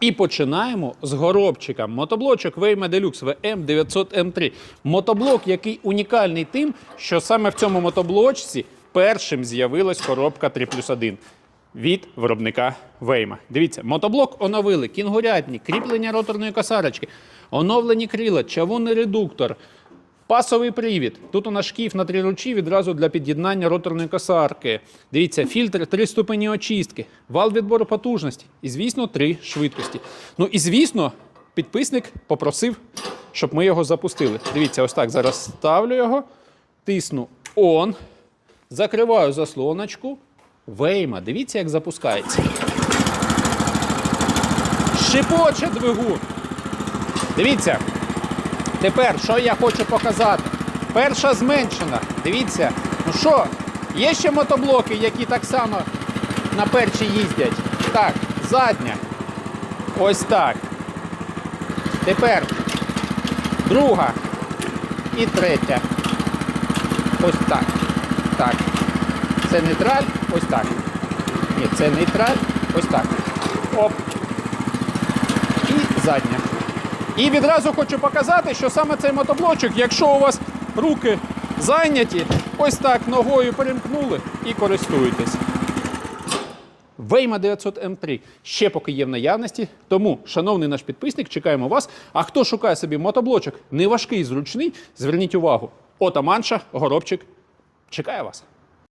І починаємо з горобчика. Мотоблочок Waymo Deluxe VM900M3. Мотоблок, який унікальний тим, що саме в цьому мотоблочці першим з'явилась коробка 3 плюс 1 від виробника Вейма. Дивіться, мотоблок оновили, кінгурятні, кріплення роторної косарочки, оновлені крила, чавунний редуктор, Пасовий привід. Тут у нас шкіф на три ручі відразу для під'єднання роторної косарки. Дивіться, фільтр три ступені очистки, вал відбору потужності і, звісно, три швидкості. Ну і звісно, підписник попросив, щоб ми його запустили. Дивіться, ось так. Зараз ставлю його, тисну on, закриваю заслоночку. Вейма, дивіться, як запускається. Шипоче двигун. Дивіться. Тепер, що я хочу показати? Перша зменшена. Дивіться, ну що, є ще мотоблоки, які так само на перші їздять. Так, задня. Ось так. Тепер друга і третя. Ось так. Так. Це нейтраль, ось так. Ні, це нейтраль, ось так. Оп. І задня. І відразу хочу показати, що саме цей мотоблочок, якщо у вас руки зайняті, ось так ногою перемкнули і користуєтесь. Вейма 900 М3 ще поки є в наявності. Тому, шановний наш підписник, чекаємо вас. А хто шукає собі мотоблочок не важкий, зручний, зверніть увагу. Отаманша, горобчик, чекає вас.